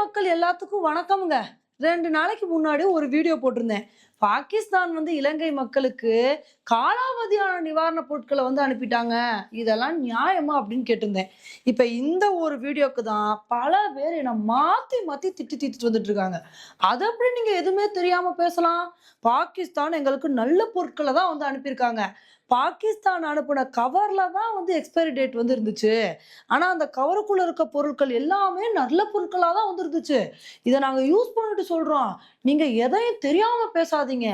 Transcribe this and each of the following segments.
மக்கள் எல்லாத்துக்கும் வணக்கம்ங்க. ரெண்டு நாளைக்கு முன்னாடி ஒரு வீடியோ போட்டிருந்தேன். பாகிஸ்தான் வந்து இலங்கை மக்களுக்கு காலாவதியான நிவாரண பொருட்களை வந்து அனுப்பிட்டாங்க. இதெல்லாம் நியாயமா அப்படின்னு கேட்டிருந்தேன். இப்ப இந்த ஒரு வீடியோக்கு தான் பல பேர் என்னை மாத்தி மாத்தி திட்டி திட்டிட்டு வந்துட்டு இருக்காங்க அது அப்படி நீங்க எதுவுமே தெரியாம பேசலாம்? பாகிஸ்தான் எங்களுக்கு நல்ல பொருட்களை தான் வந்து அனுப்பியிருக்காங்க. பாகிஸ்தான் அனுப்பின கவர்ல தான் வந்து எக்ஸ்பைரி டேட் வந்து இருந்துச்சு. ஆனா அந்த கவருக்குள்ள இருக்க பொருட்கள் எல்லாமே நல்ல பொருட்களா தான் வந்து இருந்துச்சு. இதை நாங்க யூஸ் பண்ணிட்டு சொல்றோம். நீங்க எதையும் தெரியாம பேசாதீங்க.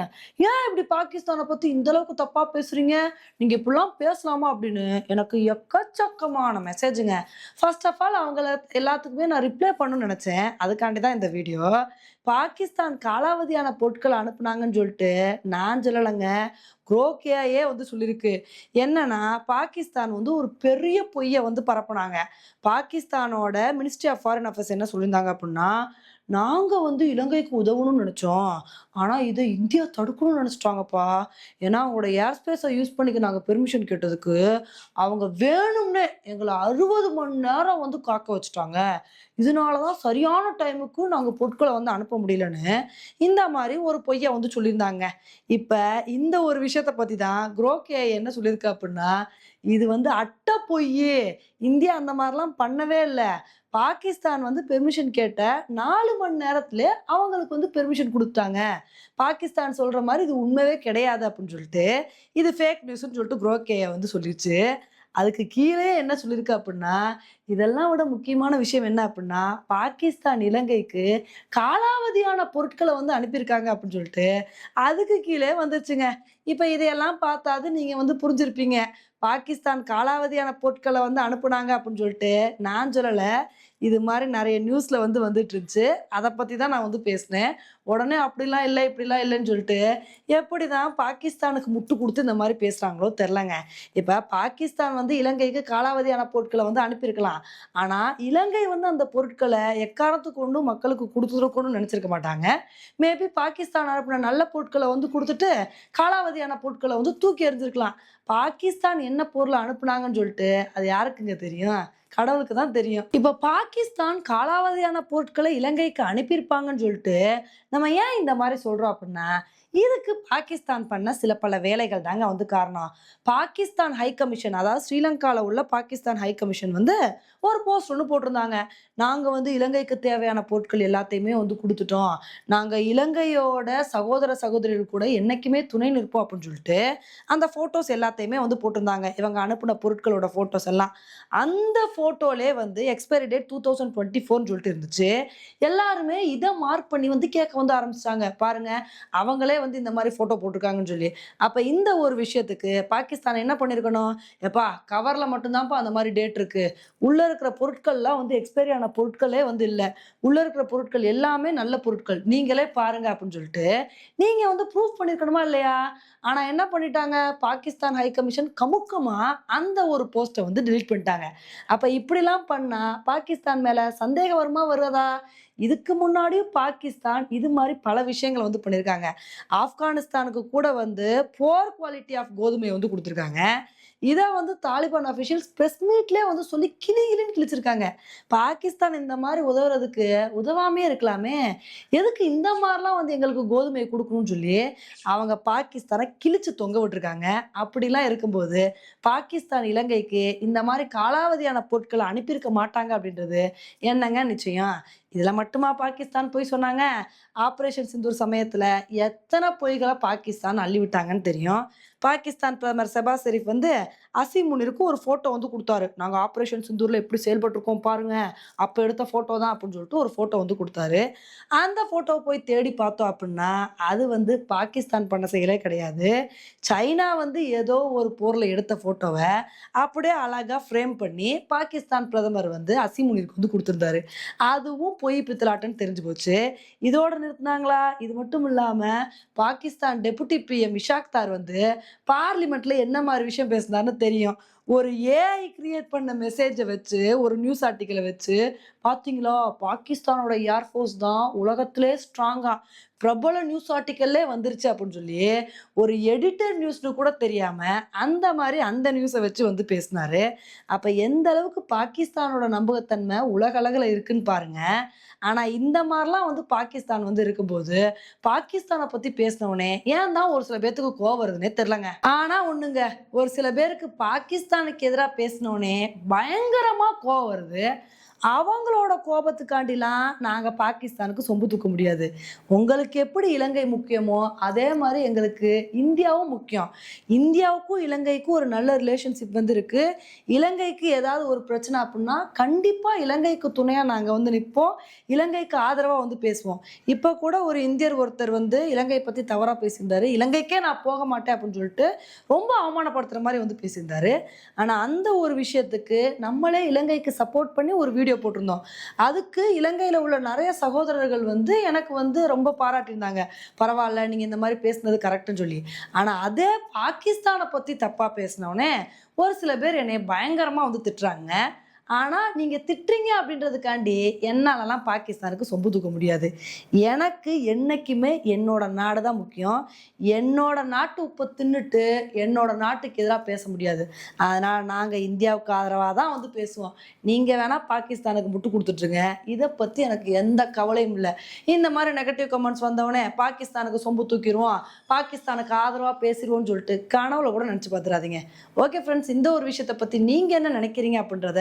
ஏன் இப்படி பாகிஸ்தானை பத்தி இந்த அளவுக்கு தப்பா பேசுறீங்க? நீங்க இப்படிலாம் பேசலாமா அப்படின்னு எனக்கு எக்கச்சக்கமான மெசேஜுங்க ஃபர்ஸ்ட் ஆஃப் ஆல் அவங்கள எல்லாத்துக்குமே நான் ரிப்ளை பண்ணணும்னு நினைச்சேன். அதுக்காண்டி தான் இந்த வீடியோ பாகிஸ்தான் காலாவதியான பொருட்கள் அனுப்புனாங்கன்னு சொல்லிட்டு நான் சொல்லலைங்க. குரோக்கியாயே வந்து சொல்லியிருக்கு என்னன்னா பாகிஸ்தான் வந்து ஒரு பெரிய பொய்யை வந்து பரப்புனாங்க. பாகிஸ்தானோட மினிஸ்ட்ரி ஆஃப் ஃபாரின் அஃபேர்ஸ் என்ன சொல்லியிருந்தாங்க அப்படின்னா நாங்கள் வந்து இலங்கைக்கு உதவணும்னு நினச்சோம். ஆனால் இதை இந்தியா தடுக்கணும்னு நினச்சிட்டாங்கப்பா. ஏன்னா அவங்களோட ஏர் ஸ்பேஸை யூஸ் பண்ணிக்க நாங்கள் பெர்மிஷன் கேட்டதுக்கு அவங்க வேணும்னே எங்களை அறுபது மணி நேரம் வந்து காக்க வச்சுட்டாங்க. இதனால தான் சரியான டைமுக்கு நாங்கள் பொருட்களை வந்து அனுப்ப முடியலன்னு இந்த மாதிரி ஒரு பொய்யை வந்து சொல்லியிருந்தாங்க. இப்போ இந்த ஒரு விஷயத்த பற்றி தான் குரோகே என்ன சொல்லியிருக்கு அப்படின்னா இது வந்து அட்டை பொய் இந்தியா அந்த மாதிரிலாம் பண்ணவே இல்லை. பாகிஸ்தான் வந்து பெர்மிஷன் கேட்ட நாலு மணி நேரத்துல அவங்களுக்கு வந்து பெர்மிஷன் கொடுத்தாங்க பாகிஸ்தான் சொல்ற மாதிரி இது உண்மையே கிடையாது அப்படின்னு சொல்லிட்டு இது ஃபேக் நியூஸ்னு சொல்லிட்டு குரோகே வந்து சொல்லிடுச்சு அதுக்கு கீழே என்ன சொல்லியிருக்கு அப்படின்னா இதெல்லாம் விட முக்கியமான விஷயம் என்ன அப்படின்னா பாகிஸ்தான் இலங்கைக்கு காலாவதியான பொருட்களை வந்து அனுப்பியிருக்காங்க அப்படின்னு சொல்லிட்டு அதுக்கு கீழே வந்துருச்சுங்க. இப்போ இதையெல்லாம் பார்த்தாது நீங்கள் வந்து புரிஞ்சிருப்பீங்க. பாகிஸ்தான் காலாவதியான பொருட்களை வந்து அனுப்புனாங்க அப்படின்னு சொல்லிட்டு நான் சொல்லலை. இது மாதிரி நிறைய நியூஸில் வந்து வந்துட்டு இருந்துச்சு அதை பற்றி தான் நான் வந்து பேசினேன். உடனே அப்படிலாம் இல்லை இப்படிலாம் இல்லைன்னு சொல்லிட்டு எப்படி தான் பாகிஸ்தானுக்கு முட்டு கொடுத்து இந்த மாதிரி பேசுகிறாங்களோ தெரிலங்க இப்போ பாகிஸ்தான் வந்து இலங்கைக்கு காலாவதியான பொருட்களை வந்து அனுப்பியிருக்கலாம். ஆனால் இலங்கை வந்து அந்த பொருட்களை எக்காரணத்துக்கு ஒன்றும் மக்களுக்கு கொடுத்துருக்கணும்னு நினச்சிருக்க மாட்டாங்க. மேபி பாகிஸ்தான் அனுப்பின நல்ல பொருட்களை வந்து கொடுத்துட்டு காலாவதியான பொருட்களை வந்து தூக்கி எறிஞ்சிருக்கலாம். பாகிஸ்தான் என்ன பொருளை அனுப்புனாங்கன்னு சொல்லிட்டு அது யாருக்குங்க தெரியும்? கடவுளுக்கு தான் தெரியும். இப்போ பாகிஸ்தான் காலாவதியான பொருட்களை இலங்கைக்கு அனுப்பியிருப்பாங்கன்னு சொல்லிட்டு நம்ம ஏன் இந்த மாதிரி சொல்றோம் அப்படின்னா இதுக்கு பாகிஸ்தான் பண்ண சில பல வேலைகள் தாங்க வந்து காரணம். பாகிஸ்தான் ஹை கமிஷன் அதாவது ஸ்ரீலங்காவில் உள்ள பாகிஸ்தான் ஹை கமிஷன் வந்து ஒரு போஸ்ட் ஒன்று போட்டிருந்தாங்க. நாங்கள் வந்து இலங்கைக்கு தேவையான பொருட்கள் எல்லாத்தையுமே வந்து கொடுத்துட்டோம். நாங்கள் இலங்கையோட சகோதர சகோதரிகள் கூட என்றைக்குமே துணை நிற்போம் அப்படின்னு சொல்லிட்டு அந்த ஃபோட்டோஸ் எல்லாத்தையுமே வந்து போட்டிருந்தாங்க. இவங்க அனுப்பின பொருட்களோட ஃபோட்டோஸ் எல்லாம். அந்த ஃபோட்டோலே வந்து expiry date two thousand twenty ஃபோர்னு சொல்லிட்டு இருந்துச்சு. எல்லாருமே இதை மார்க் பண்ணி வந்து கேட்க வந்து ஆரம்பிச்சிட்டாங்க. பாருங்க அவங்களே வந்து இந்த மாதிரி ஃபோட்டோ போட்டிருக்காங்கன்னு சொல்லி. அப்போ இந்த ஒரு விஷயத்துக்கு பாகிஸ்தான் என்ன பண்ணியிருக்கணும் எப்பா கவரில் மட்டும்தான்ப்பா அந்த மாதிரி டேட் இருக்கு. உள்ளே இருக்கிற பொருட்கள்லாம் வந்து எக்ஸ்பைரி ஆன பொருட்களே வந்து இல்லை. உள்ளே இருக்கிற பொருட்கள் எல்லாமே நல்ல பொருட்கள். நீங்களே பாருங்க அப்படின்னு சொல்லிட்டு நீங்கள் வந்து ப்ரூஃப் பண்ணியிருக்கணுமா இல்லையா? ஆனால் என்ன பண்ணிட்டாங்க? பாகிஸ்தான் ஹை கமிஷன் கமுக்கமா அந்த ஒரு போஸ்ட்டை வந்து டிலீட் பண்ணிட்டாங்க. அப்போ இப்படிலாம் பண்ணால் பாகிஸ்தான் மேலே சந்தேகம் வருமா வருதா? இதுக்கு முன்னாடியும் பாகிஸ்தான் இது மாதிரி பல விஷயங்களை வந்து பண்ணியிருக்காங்க ஆப்கானிஸ்தானுக்கு கூட வந்து போர் குவாலிட்டி ஆஃப் கோதுமை வந்து கொடுத்துருக்காங்க. இதை வந்து தாலிபான் அஃபிஷியல்ஸ் ப்ரெஸ் மீட்லேயே வந்து சொல்லி கிளி கிளின்னு கிழிச்சிருக்காங்க. பாகிஸ்தான் இந்த மாதிரி உதவுறதுக்கு உதவாமே இருக்கலாமே. எதுக்கு இந்த மாதிரிலாம் வந்து எங்களுக்கு கோதுமையை கொடுக்கணும்னு சொல்லி அவங்க பாகிஸ்தானை கிழிச்சு தொங்க விட்டுருக்காங்க. அப்படிலாம் இருக்கும்போது பாகிஸ்தான் இலங்கைக்கு இந்த மாதிரி காலாவதியான பொருட்களை அனுப்பியிருக்க மாட்டாங்க அப்படின்றது என்னங்க நிச்சயம்? இதில் மட்டுமா பாகிஸ்தான் போய் சொன்னாங்க? ஆப்ரேஷன் சிந்தூர் சமயத்தில் எத்தனை பொய்களை பாகிஸ்தான் அள்ளிவிட்டாங்கன்னு தெரியும்? பாகிஸ்தான் பிரதமர் செபா ஷெரீப் வந்து அசீம் முனிருக்கு ஒரு ஃபோட்டோ வந்து கொடுத்தாரு. நாங்கள் ஆப்ரேஷன் சிந்தூரில் எப்படி செயல்பட்டிருக்கோம் பாருங்கள் அப்போ எடுத்த ஃபோட்டோ தான் அப்படின்னு சொல்லிட்டு ஒரு ஃபோட்டோ வந்து கொடுத்தாரு. அந்த ஃபோட்டோவை போய் தேடி பார்த்தோம் அப்படின்னா அது வந்து பாகிஸ்தான் பண்ண செயலே கிடையாது. சைனா வந்து ஏதோ ஒரு போரில் எடுத்த ஃபோட்டோவை அப்படியே அழகாக ஃப்ரேம் பண்ணி பாகிஸ்தான் பிரதமர் வந்து அசீம் முனிருக்கு வந்து கொடுத்துருந்தாரு. அதுவும் பொய் பித்தலாட்டன்னு தெரிஞ்சு போச்சு. இதோட நிறுத்தினாங்களா? இது மட்டும் இல்லாமல் பாகிஸ்தான் டெபுட்டி பிஎம் இஷாக்தார் வந்து பார்லிமெண்ட்டில் என்ன மாதிரி விஷயம் பேசினார்னு தெரியும். ஒரு ஏஐ கிரியேட் பண்ண மெசேஜை வச்சு ஒரு நியூஸ் ஆர்டிக்கலை வச்சு பார்த்தீங்களா பாகிஸ்தானோட ஏர்ஃபோர்ஸ் தான் உலகத்திலே ஸ்ட்ராங்காக பிரபல நியூஸ் ஆர்டிக்கல்லே வந்துருச்சு அப்படின்னு சொல்லி ஒரு எடிட்டர் நியூஸ்னு கூட தெரியாமல் அந்த மாதிரி அந்த நியூஸை வச்சு வந்து பேசினாரு. அப்போ எந்த அளவுக்கு பாகிஸ்தானோட நம்பகத்தன்மை உலக அளவில் இருக்குன்னு பாருங்க. ஆனால் இந்த மாதிரிலாம் வந்து பாகிஸ்தான் வந்து இருக்கும்போது பாகிஸ்தானை பற்றி பேசினவனே ஏன் தான் ஒரு சில பேர்த்துக்கு கோவம் வருதுன்னே தெரிலங்க ஆனால் ஒன்றுங்க ஒரு சில பேருக்கு பாகிஸ்தான் பாகிஸ்தானுக்கு எதிராக பேசினோடனே பயங்கரமாக கோவம் வருது. அவங்களோட கோபத்துக்காண்டிலாம் நாங்கள் பாகிஸ்தானுக்கு சொம்பு தூக்க முடியாது. உங்களுக்கு எப்படி இலங்கை முக்கியமோ அதே மாதிரி எங்களுக்கு இந்தியாவும் முக்கியம். இந்தியாவுக்கும் இலங்கைக்கும் ஒரு நல்ல ரிலேஷன்ஷிப் வந்துருக்கு. இலங்கைக்கு ஏதாவது ஒரு பிரச்சனை அப்படின்னா கண்டிப்பாக இலங்கைக்கு துணையாக நாங்கள் வந்து நிற்போம் இலங்கைக்கு ஆதரவாக வந்து பேசுவோம். இப்போ கூட ஒரு இந்தியர் ஒருத்தர் வந்து இலங்கை பற்றி தவறாக பேசியிருந்தாரு. இலங்கைக்கே நான் போக மாட்டேன் அப்படின்னு சொல்லிட்டு ரொம்ப அவமானப்படுத்துகிற மாதிரி வந்து பேசியிருந்தாரு. ஆனால் அந்த ஒரு விஷயத்துக்கு நம்மளே இலங்கைக்கு சப்போர்ட் பண்ணி ஒரு வீடியோ போட்டிருந்தோம். அதுக்கு இலங்கையில் உள்ள நிறைய சகோதரர்கள் வந்து எனக்கு வந்து ரொம்ப பாராட்டியிருந்தாங்க. பரவாயில்ல நீங்கள் இந்த மாதிரி பேசுனது கரெக்டுன்னு சொல்லி. ஆனால் அதே பாகிஸ்தானை பற்றி தப்பாக பேசினோடனே ஒரு சில பேர் என்னை பயங்கரமாக வந்து திட்டுறாங்க. ஆனால் நீங்கள் திட்டுறீங்க அப்படின்றதுக்காண்டி என்னாலலாம் பாகிஸ்தானுக்கு சொம்பு தூக்க முடியாது. எனக்கு என்றைக்குமே என்னோட நாடு தான் முக்கியம். என்னோட நாட்டு உப்பை தின்னுட்டு என்னோட நாட்டுக்கு எதிராக பேச முடியாது. அதனால் நாங்கள் இந்தியாவுக்கு ஆதரவாக தான் வந்து பேசுவோம். நீங்கள் வேணால் பாகிஸ்தானுக்கு முட்டு கொடுத்துட்ருங்க. இதை பற்றி எனக்கு எந்த கவலையும் இல்லை. இந்த மாதிரி நெகட்டிவ் கமெண்ட்ஸ் வந்தவொடனே பாகிஸ்தானுக்கு சொம்பு தூக்கிடுவோம். பாகிஸ்தானுக்கு ஆதரவாக பேசிடுவோம்னு சொல்லிட்டு கனவுல கூட நினச்சி பார்த்துறாதீங்க ஓகே ஃப்ரெண்ட்ஸ் இந்த ஒரு விஷயத்தை பற்றி நீங்கள் என்ன நினைக்கிறீங்க அப்படின்றத